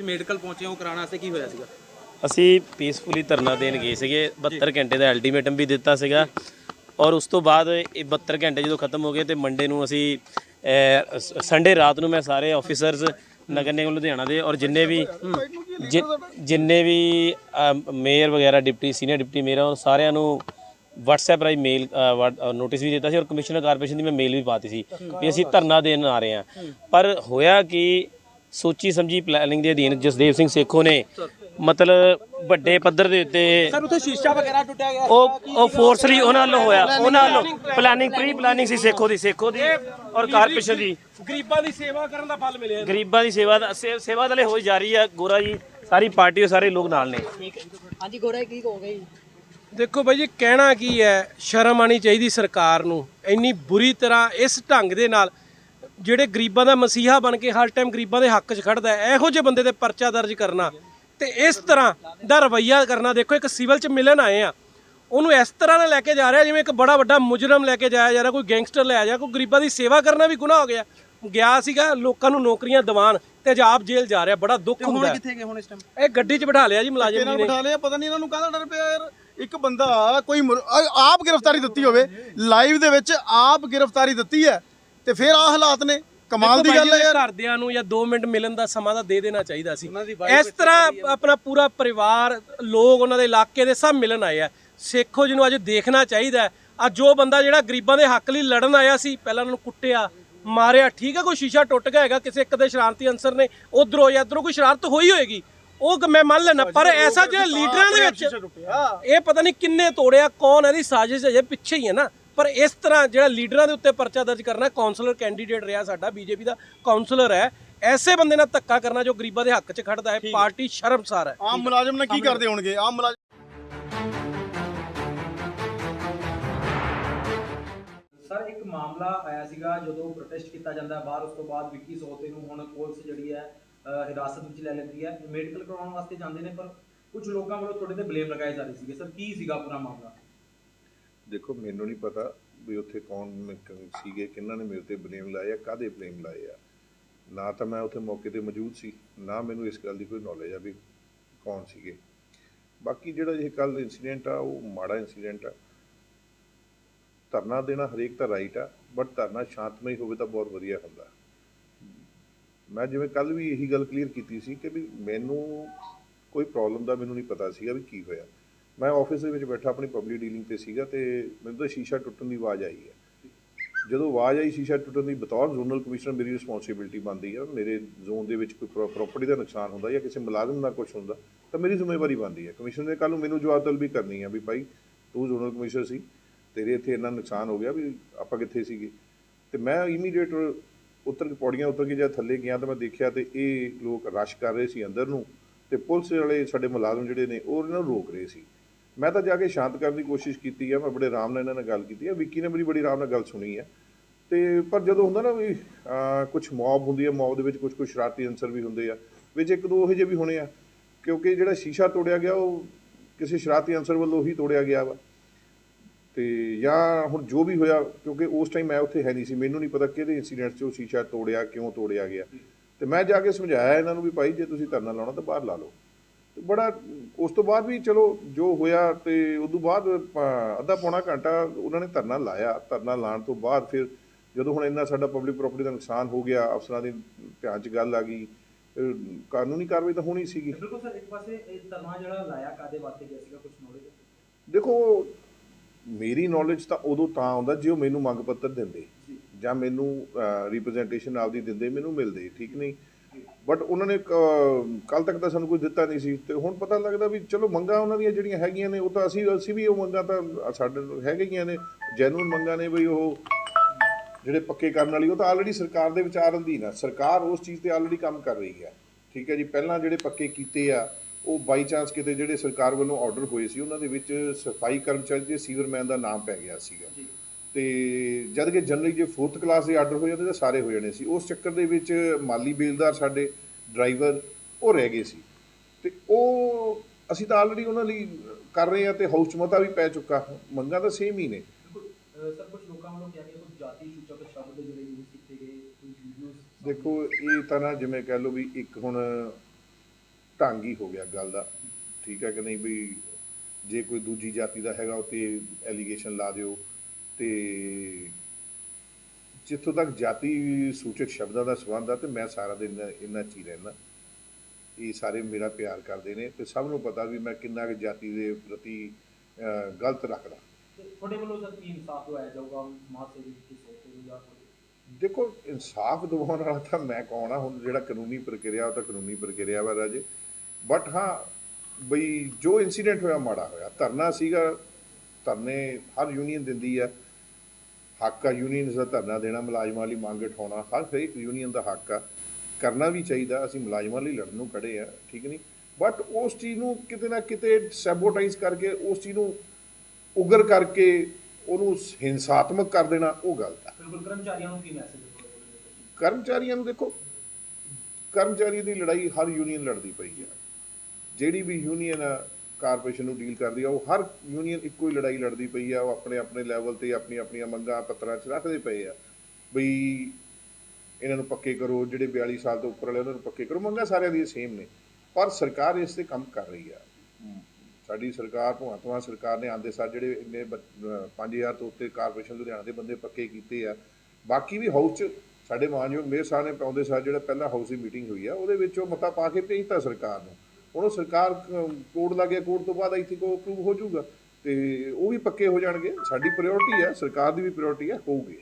ਤੁਸੀਂ ਮੈਡੀਕਲ ਪਹੁੰਚੇ ਹੋ ਕਰਾਉਣ ਵਾਸਤੇ ਕੀ ਹੋਇਆ ਸੀਗਾ? ਅਸੀਂ ਪੀਸਫੁਲੀ ਧਰਨਾ ਦੇਣ ਗਏ ਸੀਗੇ। 72 ਘੰਟੇ ਦਾ ਅਲਟੀਮੇਟਮ ਵੀ ਦਿੱਤਾ ਸੀਗਾ। ਔਰ ਉਸ ਤੋਂ ਬਾਅਦ ਇਹ 72 ਘੰਟੇ ਜਦੋਂ ਖਤਮ ਹੋ ਗਏ ਤੇ ਮੰਡੇ ਨੂੰ ਅਸੀਂ ਸੰਡੇ ਰਾਤ ਨੂੰ ਮੈਂ ਸਾਰੇ ਆਫੀਸਰਸ ਨਗਰ ਨਿਗਮ ਲੁਧਿਆਣਾ ਦੇ ਔਰ ਜਿੰਨੇ ਵੀ ਜਿੰਨੇ ਵੀ ਮੇਅਰ ਵਗੈਰਾ ਡਿਪਟੀ ਸੀਨੀਅਰ ਡਿਪਟੀ ਮੇਅਰ ਉਹ ਸਾਰਿਆਂ ਨੂੰ WhatsApp ਰਾਹੀਂ ਮੇਲ ਨੋਟਿਸ ਵੀ ਦਿੱਤਾ ਸੀ ਔਰ ਕਮਿਸ਼ਨਰ ਕਾਰਪੋਰੇਸ਼ਨ ਦੀ ਮੈਂ ਮੇਲ ਵੀ ਪਾਤੀ ਸੀ ਵੀ ਅਸੀਂ ਧਰਨਾ ਦੇਣ ਆ ਰਹੇ ਹਾਂ। ਪਰ ਹੋਇਆ ਕਿ ਸੋਚੀ ਸਮਝੀ ਪਲੈਨਿੰਗ ਦੇ ਅਧੀਨ ਜਸਦੇਵ ਸਿੰਘ ਸੇਖੋ ਨੇ ਮਤਲਬ ਵੱਡੇ ਪੱਧਰ ਦੇ ਉੱਤੇ ਸਰ ਉੱਥੇ ਸ਼ੀਸ਼ਾ ਵਗੈਰਾ ਟੁੱਟਿਆ ਗਿਆ। ਉਹ ਉਹ ਫੋਰਸਲੀ ਉਹਨਾਂ ਵੱਲੋਂ ਹੋਇਆ ਉਹਨਾਂ ਵੱਲੋਂ ਪਲੈਨਿੰਗ ਪ੍ਰੀ ਪਲੈਨਿੰਗ ਸੀ ਸੇਖੋ ਦੀ ਸੇਖੋ ਦੀ ਔਰ ਕਾਰਪੋਰੇਸ਼ਨ ਦੀ। ਗਰੀਬਾਂ ਦੀ ਸੇਵਾ ਕਰਨ ਦਾ ਫਲ ਮਿਲਿਆ। ਗਰੀਬਾਂ ਦੀ ਸੇਵਾ ਦਾ ਸੇਵਾ ਦਲੇ ਹੋਈ ਜਾ ਰਹੀ ਹੈ ਗੋਰਾ ਜੀ ਸਾਰੀ ਪਾਰਟੀ ਸਾਰੇ ਲੋਕ ਨਾਲ ਨੇ। ਹਾਂਜੀ ਗੋਰਾ ਕੀ ਕਹੋਗੇ ਜੀ? ਦੇਖੋ ਬਾਈ ਜੀ ਕਹਿਣਾ ਕੀ ਹੈ ਸ਼ਰਮ ਆਣੀ ਚਾਹੀਦੀ ਸਰਕਾਰ ਨੂੰ। ਇੰਨੀ ਬੁਰੀ ਤਰ੍ਹਾਂ ਇਸ ਢੰਗ ਦੇ ਨਾਲ ਜਿਹੜੇ ਗਰੀਬਾਂ ਦਾ ਮਸੀਹਾ ਬਣ ਕੇ ਹਰ ਟਾਈਮ ਗਰੀਬਾਂ ਦੇ ਹੱਕ 'ਚ ਖੜਦਾ ਹੈ ਇਹੋ ਜਿਹੇ ਬੰਦੇ ਤੇ ਪਰਚਾ ਦਰਜ ਕਰਨਾ ਤੇ ਇਸ ਤਰ੍ਹਾਂ ਦਾ ਰਵਈਆ ਕਰਨਾ ਦੇਖੋ ਇੱਕ ਸਿਵਲ 'ਚ ਮਿਲਣ ਆਏ ਆ ਉਹਨੂੰ ਇਸ ਤਰ੍ਹਾਂ ਨਾਲ ਲੈ ਕੇ ਜਾ ਰਿਹਾ ਜਿਵੇਂ ਇੱਕ ਬੜਾ ਵੱਡਾ ਮੁਜਰਮ ਲੈ ਕੇ ਜਾਇਆ ਜਾ ਰਿਹਾ ਕੋਈ ਗੈਂਗਸਟਰ ਲੈ ਜਾ ਕੋਈ ਗਰੀਬਾਂ ਦੀ ਸੇਵਾ ਕਰਨਾ ਵੀ ਗੁਨਾਹ ਹੋ ਗਿਆ। ਗਿਆ ਸੀਗਾ ਲੋਕਾਂ ਨੂੰ ਨੌਕਰੀਆਂ ਦਿਵਾਉਣ ਤੇ ਅੱਜ ਆਪ ਜੇਲ੍ਹ ਜਾ ਰਿਹਾ ਬੜਾ ਦੁੱਖ ਹੁੰਦਾ। ਕਿੱਥੇ ਗਏ ਹੁਣ ਇਸ ਟਾਈਮ ਇਹ ਗੱਡੀ 'ਚ ਬਿਠਾ ਲਿਆ ਜੀ ਮੁਲਾਜ਼ਮ ਨੂੰ। ਬਿਠਾ ਲਿਆ ਪਤਾ ਨਹੀਂ ਇਹਨਾਂ ਨੂੰ ਕਾਹਦਾ ਡਰ ਪਿਆ ਯਾਰ। ਇੱਕ ਬੰਦਾ ਕੋਈ ਆਪ ਗ੍ਰਿਫਤਾਰੀ ਦਿੱਤੀ ਹੋਵੇ ਲਾਈਵ ਦੇ ਵਿੱਚ ਆਪ ਗ੍ਰਿਫਤਾਰੀ ਦਿੱਤੀ ਹੈ। ਤੇ ਫਿਰ ਆ ਹਾਲਾਤ ਨੇ। ਕਮਾਲ ਦੀ ਗੱਲ ਹੈ ਯਾਰ। ਘਰਦਿਆਂ ਨੂੰ ਜਾਂ 2 ਮਿੰਟ ਮਿਲਣ ਦਾ ਸਮਾਂ ਤਾਂ ਦੇ ਦੇਣਾ ਚਾਹੀਦਾ ਸੀ। ਇਸ ਤਰ੍ਹਾਂ ਆਪਣਾ ਪੂਰਾ ਪਰਿਵਾਰ ਲੋਕ ਉਹਨਾਂ ਦੇ ਇਲਾਕੇ ਦੇ ਸਭ ਮਿਲਣ ਆਏ ਆ। ਸੇਖੋ ਜੀ ਨੂੰ ਅੱਜ ਦੇਖਣਾ ਚਾਹੀਦਾ ਆ ਜੋ ਬੰਦਾ ਜਿਹੜਾ ਗਰੀਬਾਂ ਦੇ ਹੱਕ ਲਈ ਲੜਨ ਆਇਆ ਸੀ ਪਹਿਲਾਂ ਉਹਨਾਂ ਕੁੱਟਿਆ ਮਾਰਿਆ। ਠੀਕ ਹੈ ਕੋਈ ਸ਼ੀਸ਼ਾ ਟੁੱਟ ਗਿਆ ਹੈਗਾ ਕਿਸੇ ਇੱਕ ਦੇ ਸ਼ਰਾਰਤੀ ਅੰਸਰ ਨੇ ਉਧਰੋਂ ਜਾਂ ਇੱਧਰੋਂ ਕੋਈ ਸ਼ਰਾਰਤ ਹੋਈ ਹੋਏਗੀ। ਉਹ ਮੈਂ ਮੰਨ ਲੈਣਾ ਪਰ ਐਸਾ ਜਿਹੜਾ ਲੀਡਰਾਂ ਦੇ ਵਿੱਚ ਇਹ ਪਤਾ ਨਹੀਂ ਕਿੰਨੇ ਤੋੜਿਆ ਕੌਣ ਇਹਦੀ ਸਾਜ਼ਿਸ਼ ਹੈ ਜੇ ਪਿੱਛੇ ਹੀ ਹੈ ਨਾ। ਪਰ ਇਸ ਤਰ੍ਹਾਂ ਜਿਹੜਾ ਲੀਡਰਾਂ ਦੇ ਉੱਤੇ ਪਰਚਾ ਦਰਜ ਕਰਨਾ ਕਾਉਂਸਲਰ ਕੈਂਡੀਡੇਟ ਰਿਹਾ ਸਾਡਾ ਬੀਜੇਪੀ ਦਾ ਕਾਉਂਸਲਰ ਹੈ। ਐਸੇ ਬੰਦੇ ਨਾਲ ਧੱਕਾ ਕਰਨਾ ਜੋ ਗਰੀਬਾਂ ਦੇ ਹੱਕ 'ਚ ਖੜਦਾ ਹੈ ਪਾਰਟੀ ਸ਼ਰਮਸਾਰ ਹੈ। ਆਮ ਮੁਲਾਜ਼ਮ ਨੇ ਕੀ ਕਰਦੇ ਹੋਣਗੇ? ਆਮ ਮੁਲਾਜ਼ਮ ਸਰ ਇੱਕ ਮਾਮਲਾ ਆਇਆ ਸੀਗਾ ਜਦੋਂ ਪ੍ਰੋਟੈਸਟ ਕੀਤਾ ਜਾਂਦਾ ਹੈ ਬਾਹਰ ਉਸ ਤੋਂ ਬਾਅਦ ਵਿੱਕੀ ਸੋਤੇ ਨੂੰ ਹੁਣ ਪੁਲਿਸ ਜਿਹੜੀ ਹੈ ਹਿਰਾਸਤ ਵਿੱਚ ਲੈ ਲੈਂਦੀ ਹੈ। ਮੈਡੀਕਲ ਕਰਾਉਣ ਵਾਸਤੇ ਜਾਂਦੇ ਨੇ ਪਰ ਕੁਝ ਲੋਕਾਂ ਵੱਲੋਂ ਤੁਹਾਡੇ ਤੇ ਬਲੇਮ ਲਗਾਏ ਜਾ ਰਹੇ ਸੀਗੇ। ਸਰ ਕੀ ਸੀਗਾ ਪੂਰਾ ਮਾਮਲਾ? ਦੇਖੋ, ਮੈਨੂੰ ਨਹੀਂ ਪਤਾ ਵੀ ਉੱਥੇ ਕੌਣ ਨ- ਸੀਗੇ, ਕਿਹਨਾਂ ਨੇ ਮੇਰੇ ਤੇ ਬਲੇਮ ਲਾਇਆ ਕਾਦੇ ਬਲੇਮ ਲਾਏ ਆ। ਨਾ ਤਾਂ ਮੈਂ ਉੱਥੇ ਮੌਕੇ ਤੇ ਮੌਜੂਦ ਸੀ, ਨਾ ਮੈਨੂੰ ਇਸ ਗੱਲ ਦੀ ਕੋਈ ਨੌਲੇਜ ਆ ਵੀ ਕੌਣ ਸੀਗੇ। ਬਾਕੀ ਜਿਹੜਾ ਇਹ ਕੱਲ ਇਨਸੀਡੈਂਟ ਆ, ਉਹ ਮਾੜਾ ਇਨਸੀਡੈਂਟ ਆ। ਧਰਨਾ ਦੇਣਾ ਹਰੇਕ ਦਾ ਰਾਈਟ ਆ ਬਟ ਧਰਨਾ ਸ਼ਾਂਤਮਈ ਹੋਵੇ ਤਾਂ ਬਹੁਤ ਵਧੀਆ ਹੁੰਦਾ। ਮੈਂ ਜਿਵੇਂ ਕੱਲ ਵੀ ਇਹੀ ਗੱਲ ਕਲੀਅਰ ਕੀਤੀ ਸੀ ਕਿ ਵੀ ਮੈਨੂੰ ਕੋਈ ਪ੍ਰੋਬਲਮ ਦਾ ਮੈਨੂੰ ਨਹੀਂ ਪਤਾ ਸੀਗਾ ਵੀ ਕੀ ਹੋਇਆ। ਮੈਂ ਆਫਿਸ ਦੇ ਵਿੱਚ ਬੈਠਾ, ਆਪਣੀ ਪਬਲਿਕ ਡੀਲਿੰਗ ਤੇ ਸੀਗਾ ਤੇ ਮੈਨੂੰ ਤਾਂ ਸ਼ੀਸ਼ਾ ਟੁੱਟਣ ਦੀ ਆਵਾਜ਼ ਆਈ ਹੈ। ਜਦੋਂ ਆਵਾਜ਼ ਆਈ ਸ਼ੀਸ਼ਾ ਟੁੱਟਣ ਦੀ ਬਤੌਰ ਜ਼ੋਨਲ ਕਮਿਸ਼ਨਰ ਮੇਰੀ ਰਿਸਪੌਂਸਿਬਿਲਟੀ ਬਣਦੀ ਹੈ ਮੇਰੇ ਜ਼ੋਨ ਦੇ ਵਿੱਚ ਕੋਈ ਪ੍ਰਾਪਰਟੀ ਦਾ ਨੁਕਸਾਨ ਹੁੰਦਾ ਜਾਂ ਕਿਸੇ ਮੁਲਾਜ਼ਮ ਦਾ ਕੁਝ ਹੁੰਦਾ, ਤਾਂ ਮੇਰੀ ਜ਼ਿੰਮੇਵਾਰੀ ਬਣਦੀ ਹੈ। ਕਮਿਸ਼ਨਰ ਨੇ ਕੱਲ ਨੂੰ ਮੈਨੂੰ ਜਵਾਬ ਤਲਬੀ ਕਰਨੀ ਹੈ ਵੀ ਭਾਈ ਤੂੰ ਜ਼ੋਨਲ ਕਮਿਸ਼ਨਰ ਸੀ, ਤੇਰੇ ਇੱਥੇ ਇੰਨਾ ਨੁਕਸਾਨ ਹੋ ਗਿਆ ਵੀ ਆਪਾਂ ਕਿੱਥੇ ਸੀਗੇ? ਤੇ ਮੈਂ ਇਮੀਡੀਏਟ ਉੱਤਰ ਕੇ ਪੌੜੀਆਂ ਉੱਤਰ ਕੇ ਜਦ ਥੱਲੇ ਗਿਆ ਤਾਂ ਮੈਂ ਦੇਖਿਆ ਤੇ ਇਹ ਲੋਕ ਰਸ਼ ਕਰ ਰਹੇ ਸੀ ਅੰਦਰ ਨੂੰ ਤੇ ਪੁਲਿਸ ਵਾਲੇ ਸਾਡੇ ਮੁਲਾਜ਼ਮ ਜਿਹੜੇ ਨੇ ਉਹ ਇਹਨਾਂ ਨੂੰ ਰੋਕ ਰਹੇ ਸੀ। ਮੈਂ ਤਾਂ ਜਾ ਕੇ ਸ਼ਾਂਤ ਕਰਨ ਦੀ ਕੋਸ਼ਿਸ਼ ਕੀਤੀ ਆ, ਮੈਂ ਬੜੇ ਆਰਾਮ ਨਾਲ ਇਹਨਾਂ ਨਾਲ ਗੱਲ ਕੀਤੀ ਆ। ਵਿੱਕੀ ਨੇ ਮੇਰੀ ਬੜੀ ਆਰਾਮ ਨਾਲ ਗੱਲ ਸੁਣੀ ਹੈ ਤੇ ਪਰ ਜਦੋਂ ਹੁੰਦਾ ਨਾ ਵੀ ਕੁਝ ਮੌਬ ਹੁੰਦੀ ਆ ਮੌਬ ਦੇ ਵਿੱਚ ਕੁਝ ਕੁਝ ਸ਼ਰਾਰਤੀ ਅਨਸਰ ਵੀ ਹੁੰਦੇ ਆ, ਵਿੱਚ ਇੱਕ ਦੋ ਉਹੋ ਜਿਹੇ ਵੀ ਹੋਣੇ ਆ, ਕਿਉਂਕਿ ਜਿਹੜਾ ਸ਼ੀਸ਼ਾ ਤੋੜਿਆ ਗਿਆ, ਉਹ ਕਿਸੇ ਸ਼ਰਾਰਤੀ ਅਨਸਰ ਵੱਲੋਂ ਹੀ ਤੋੜਿਆ ਗਿਆ ਵਾ। ਤੇ ਜਾਂ ਹੁਣ ਜੋ ਵੀ ਹੋਇਆ, ਕਿਉਂਕਿ ਉਸ ਟਾਈਮ ਮੈਂ ਉੱਥੇ ਹੈ ਨਹੀਂ ਸੀ, ਮੈਨੂੰ ਨਹੀਂ ਪਤਾ ਕਿਹੜੇ ਇਨਸੀਡੈਂਟ 'ਚ ਉਹ ਸ਼ੀਸ਼ਾ ਤੋੜਿਆ, ਕਿਉਂ ਤੋੜਿਆ ਗਿਆ। ਤੇ ਮੈਂ ਜਾ ਕੇ ਸਮਝਾਇਆ ਇਹਨਾਂ ਨੂੰ ਵੀ ਭਾਈ, ਜੇ ਤੁਸੀਂ ਧਰਨਾ ਲਾਉਣਾ ਤਾਂ ਬਾਹਰ ਲਾ ਲਓ। ਬੜਾ ਉਸ ਤੋਂ ਬਾਅਦ ਵੀ ਚਲੋ ਜੋ ਹੋਇਆ ਤੇ ਉਸ ਤੋਂ ਬਾਅਦ ਅੱਧਾ ਪੌਣਾ ਘੰਟਾ ਉਹਨਾਂ ਨੇ ਧਰਨਾ ਲਾਇਆ। ਧਰਨਾ ਲਾਉਣ ਤੋਂ ਬਾਅਦ ਫਿਰ ਜਦੋਂ ਹੁਣ ਇੰਨਾ ਸਾਡਾ ਪਬਲਿਕ ਪ੍ਰਾਪਰਟੀ ਦਾ ਨੁਕਸਾਨ ਹੋ ਗਿਆ ਅਫਸਰਾਂ ਦੇ ਧਿਆਨ 'ਚ ਗੱਲ ਆ ਗਈ ਕਾਨੂੰਨੀ ਕਾਰਵਾਈ ਤਾਂ ਹੋਣੀ ਸੀਗੀ। ਬਿਲਕੁਲ ਸਰ ਇੱਕ ਪਾਸੇ ਇਹ ਧਰਨਾ ਜਿਹੜਾ ਲਾਇਆ ਕਾਦੇ ਵਾਸਤੇ ਗਿਆ ਸੀਗਾ ਕੁਝ ਨੌਲੇਜ ਦੇਖੋ ਮੇਰੀ ਨੌਲੇਜ ਤਾਂ ਉਦੋਂ ਤਾਂ ਆਉਂਦਾ ਜੇ ਉਹ ਮੈਨੂੰ ਮੰਗ ਪੱਤਰ ਦਿੰਦੇ ਜਾਂ। ਮੈਨੂੰ ਰਿਪਰੈਜ਼ੈਂਟੇਸ਼ਨ ਆਪਦੀ ਦਿੰਦੇ ਮੈਨੂੰ ਮਿਲਦੇ ਠੀਕ ਨਹੀਂ? ਬਟ ਉਹਨਾਂ ਨੇ ਕੱਲ ਤੱਕ ਤਾਂ ਸਾਨੂੰ ਕੋਈ ਦਿੱਤਾ ਨਹੀਂ ਸੀ। ਤੇ ਹੁਣ ਪਤਾ ਲੱਗਦਾ ਵੀ ਚਲੋ ਮੰਗਾਂ ਉਹਨਾਂ ਦੀਆਂ ਜਿਹੜੀਆਂ ਹੈਗੀਆਂ ਨੇ, ਉਹ ਤਾਂ ਅਸੀਂ ਅਸੀਂ ਵੀ ਉਹ ਮੰਗਾਂ ਤਾਂ ਸਾਡੇ ਨੂੰ ਹੈਗੀਆਂ ਨੇ। ਜੈਨੂਨ ਮੰਗਾਂ ਨੇ ਵੀ ਉਹ, ਜਿਹੜੇ ਪੱਕੇ ਕਰਨ ਵਾਲੀ, ਉਹ ਤਾਂ ਆਲਰੇਡੀ ਸਰਕਾਰ ਦੇ ਵਿਚਾਰ ਅਧੀਨ ਆ। ਸਰਕਾਰ ਉਸ ਚੀਜ਼ ਤੇ ਆਲਰੇਡੀ ਕੰਮ ਕਰ ਰਹੀ ਹੈ ਠੀਕ ਹੈ ਜੀ, ਪਹਿਲਾਂ ਜਿਹੜੇ ਪੱਕੇ ਕੀਤੇ ਆ, ਉਹ ਬਾਈ ਚਾਂਸ ਕਿਤੇ ਜਿਹੜੇ ਸਰਕਾਰ ਵੱਲੋਂ ਆਰਡਰ ਹੋਏ ਸੀ, ਉਹਨਾਂ ਦੇ ਵਿੱਚ ਸਫ਼ਾਈ ਕਰਮਚਾਰੀ ਦੇ ਸੀਵਰਮੈਨ ਦਾ ਨਾਮ ਪੈ ਗਿਆ ਸੀਗਾ। ਤੇ ਜਦ ਕਿ ਜਨਰਲੀ ਜੇ 4th ਕਲਾਸ ਦੇ ਆਰਡਰ ਹੋ ਜਾਂਦੇ ਤਾਂ ਸਾਰੇ ਹੋ ਜਾਣੇ ਸੀ। ਉਸ ਚੱਕਰ ਦੇ ਵਿੱਚ ਮਾਲੀ ਬੇਲਦਾਰ ਸਾਡੇ ਡਰਾਈਵਰ ਉਹ ਰਹਿ ਗਏ ਸੀ। ਤੇ ਉਹ ਅਸੀਂ ਤਾਂ ਆਲਰੇਡੀ ਉਹਨਾਂ ਲਈ ਕਰ ਰਹੇ ਆ ਤੇ ਹਾਊਸ ਚ ਮਤਾ ਵੀ ਪੈ ਚੁੱਕਾ। ਮੰਗਾਂ ਤਾਂ ਸੇਮ ਹੀ ਨੇ। ਸਰ ਕੁਝ ਲੋਕਾਂ ਵੱਲੋਂ ਕਿਹਾ ਗਿਆ ਕੁਝ ਜਾਤੀ ਸੂਚਕ ਸ਼ਬਦ ਜਿਹੜੇ ਯੂਜ਼ ਕੀਤੇ ਗਏ ਕੁਝ ਵੀਡੀਓਜ਼ ਦੇਖੋ ਇਹ ਤਾਂ ਨਾ ਜਿਵੇਂ ਕਹਿ ਲਓ ਵੀ ਇੱਕ ਹੁਣ ਢੰਗ ਹੀ ਹੋ ਗਿਆ ਗੱਲ ਦਾ। ਠੀਕ ਹੈ ਕਿ ਨਹੀਂ ਵੀ ਜੇ ਕੋਈ ਦੂਜੀ ਜਾਤੀ ਦਾ ਹੈਗਾ ਉੱਤੇ ਐਲੀਗੇਸ਼ਨ ਲਾ ਦਿਓ। ਤੇ ਜਿੱਥੋਂ ਤੱਕ ਜਾਤੀ ਸੂਚਕ ਸ਼ਬਦਾਂ ਦਾ ਸੰਬੰਧ ਆ ਤੇ ਮੈਂ ਸਾਰਾ ਦਿਨ ਇਹਨਾਂ 'ਚ ਹੀ ਰਹਿਣਾ ਇਹ ਸਾਰੇ ਮੇਰਾ ਪਿਆਰ ਕਰਦੇ ਨੇ ਤੇ ਸਭ ਨੂੰ ਪਤਾ ਵੀ ਮੈਂ ਕਿੰਨਾ ਕੁ ਜਾਤੀ ਦੇ ਪ੍ਰਤੀ ਗਲਤ ਰੱਖਦਾ। ਤੁਹਾਡੇ ਵੱਲੋਂ ਸਰ ਕੀ ਇਨਸਾਫ ਦਵਾਇਆ ਜਾਊਗਾ ਸਮਾਜ ਸੇਵੀ ਜਾਂ ਤੁਹਾਡੇ ਦੇਖੋ ਇਨਸਾਫ ਦਿਵਾਉਣ ਵਾਲਾ ਤਾਂ ਮੈਂ ਕੌਣ ਆ? ਹੁਣ ਜਿਹੜਾ ਕਾਨੂੰਨੀ ਪ੍ਰਕਿਰਿਆ ਉਹ ਤਾਂ ਕਾਨੂੰਨੀ ਪ੍ਰਕਿਰਿਆ ਵਾ ਰਾਜੇ। ਬਟ ਹਾਂ ਬਈ ਜੋ ਇਨਸੀਡੈਂਟ ਹੋਇਆ ਮਾੜਾ ਹੋਇਆ। ਧਰਨਾ ਸੀਗਾ ਧਰਨੇ ਹਰ ਯੂਨੀਅਨ ਦਿੰਦੀ ਆ। ਹੱਕ ਆ ਯੂਨੀਅਨ ਦਾ ਧਰਨਾ ਦੇਣਾ ਮੁਲਾਜ਼ਮਾਂ ਲਈ ਮੰਗ ਉਠਾਉਣਾ ਹਰ ਹਰੇਕ ਯੂਨੀਅਨ ਦਾ ਹੱਕ ਆ। ਕਰਨਾ ਵੀ ਚਾਹੀਦਾ ਅਸੀਂ ਮੁਲਾਜ਼ਮਾਂ ਲਈ ਲੜਨ ਨੂੰ ਖੜੇ ਆ ਠੀਕ ਨਹੀਂ? ਬਟ ਉਸ ਚੀਜ਼ ਨੂੰ ਕਿਤੇ ਨਾ ਕਿਤੇ ਸੈਬੋਟਾਈਜ਼ ਕਰਕੇ ਉਸ ਚੀਜ਼ ਨੂੰ ਉਗਰ ਕਰਕੇ ਉਹਨੂੰ ਹਿੰਸਾਤਮਕ ਕਰ ਦੇਣਾ ਉਹ ਗਲਤ ਆ। ਕਰਮਚਾਰੀਆਂ ਨੂੰ ਕੀ ਮੈਸੇਜ ਕਰਮਚਾਰੀਆਂ ਨੂੰ ਦੇਖੋ ਕਰਮਚਾਰੀ ਦੀ ਲੜਾਈ ਹਰ ਯੂਨੀਅਨ ਲੜਦੀ ਪਈ ਆ। ਜਿਹੜੀ ਵੀ ਯੂਨੀਅਨ ਆ ਕਾਰਪੋਰੇਸ਼ਨ ਨੂੰ ਡੀਲ ਕਰਦੀ ਆ, ਉਹ ਹਰ ਯੂਨੀਅਨ ਇੱਕੋ ਹੀ ਲੜਾਈ ਲੜਦੀ ਪਈ ਆ, ਉਹ ਆਪਣੇ ਆਪਣੇ ਲੈਵਲ ਤੇ ਆਪਣੀ ਆਪਣੀਆਂ ਮੰਗਾਂ ਪੱਤਰਾਂ 'ਚ ਰੱਖਦੇ ਪਏ ਆ। ਬਈ ਇਹਨਾਂ ਨੂੰ ਪੱਕੇ ਕਰੋ, ਜਿਹੜੇ 42 ਸਾਲ ਤੋਂ ਉੱਪਰ ਵਾਲੇ ਉਹਨਾਂ ਨੂੰ ਪੱਕੇ ਕਰੋ। ਮੰਗਾਂ ਸਾਰਿਆਂ ਦੀਆਂ ਸੇਮ ਨੇ, ਪਰ ਸਰਕਾਰ ਇਸ ਤੇ ਕੰਮ ਕਰ ਰਹੀ ਆ। ਸਾਡੀ ਸਰਕਾਰ, ਭਗਵੰਤ ਮਾਨ ਸਰਕਾਰ ਨੇ ਆਂਦੇ ਸਾਰ ਜਿਹੜੇ ਇੰਨੇ 5000 ਤੋਂ ਉੱਤੇ ਕਾਰਪੋਰੇਸ਼ਨ ਲੁਧਿਆਣਾ ਦੇ ਬੰਦੇ ਪੱਕੇ ਕੀਤੇ ਆ। ਬਾਕੀ ਵੀ ਹਾਊਸ 'ਚ ਸਾਡੇ ਮਾਨਯੋਗ ਮੇਅਰ ਸਾਹਿਬ ਨੇ ਪਾਉਂਦੇ ਸਾਰ ਜਿਹੜਾ ਪਹਿਲਾ ਹਾਊਸ ਦੀ ਮੀਟਿੰਗ ਹੋਈ ਆ, ਉਹਦੇ ਵਿੱਚ ਉਹ ਮਤਾ ਪਾ ਕੇ ਭੇਜਤਾ ਸਰਕਾਰ ਨੂੰ। ਹੁਣ ਉਹ ਸਰਕਾਰ ਲੱਗ ਗਿਆ ਕੋਰਟ ਤੋਂ ਬਾਅਦ ਇੱਥੇ ਕੋ ਅਪਰੂਵ ਹੋ ਜਾਊਗਾ ਤੇ ਉਹ ਵੀ ਪੱਕੇ ਹੋ ਜਾਣਗੇ। ਸਾਡੀ ਪ੍ਰਾਇੋਰਟੀ ਹੈ, ਸਰਕਾਰ ਦੀ ਵੀ ਪ੍ਰਾਇੋਰਟੀ ਹੈ, ਹੋਊਗੀ।